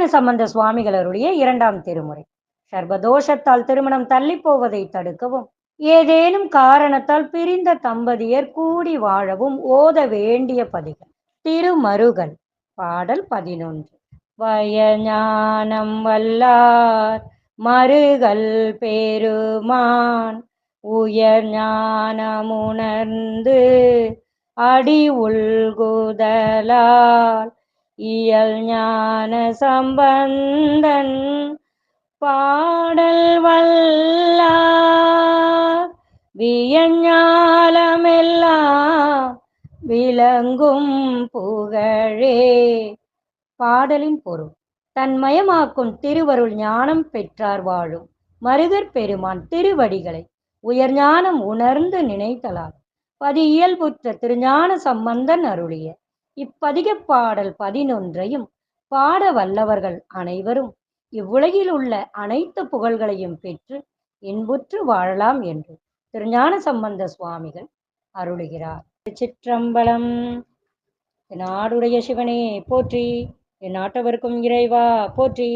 கல்யாண சம்பந்த சுவாமிகளருடைய இரண்டாம் திருமுறை. சர்வதோஷத்தால் திருமணம் தள்ளி போவதை தடுக்கவும் ஏதேனும் காரணத்தால் பிரிந்த தம்பதியர் கூடி வாழவும் ஓத வேண்டிய பதிகள். திருமருகல் பாடல் பதினொன்று. வயஞானம் வல்லார் மருகல் பெருமான் உயர் ஞானமுணர்ந்து அடி உள்குதலால் இயல் ஞான சம்பந்தன் பாடல் வல்லார். வியஞாலமெல்லாம் விளங்கும் புகழே. பாடலின் பொருள் தன்மயமாக்கும் திருவருள் ஞானம் பெற்றார் வாழும் மருகர் பெருமான் திருவடிகளை உயர் ஞானம் உணர்ந்து நினைத்தலால் பதி இயல்புற்ற திருஞான சம்பந்தன் அருளிய இப்பதிக பாடல் பதினொன்றையும் பாட வல்லவர்கள் அனைவரும் இவ்வுலகில் உள்ள அனைத்து புகழ்களையும் பெற்று இன்புற்று வாழலாம் என்று திருஞான சம்பந்த சுவாமிகள் அருளுகிறார். சிற்றம்பலம் என் நாடுடைய சிவனே போற்றி. என் நாட்டவருக்கும் இறைவா போற்றி.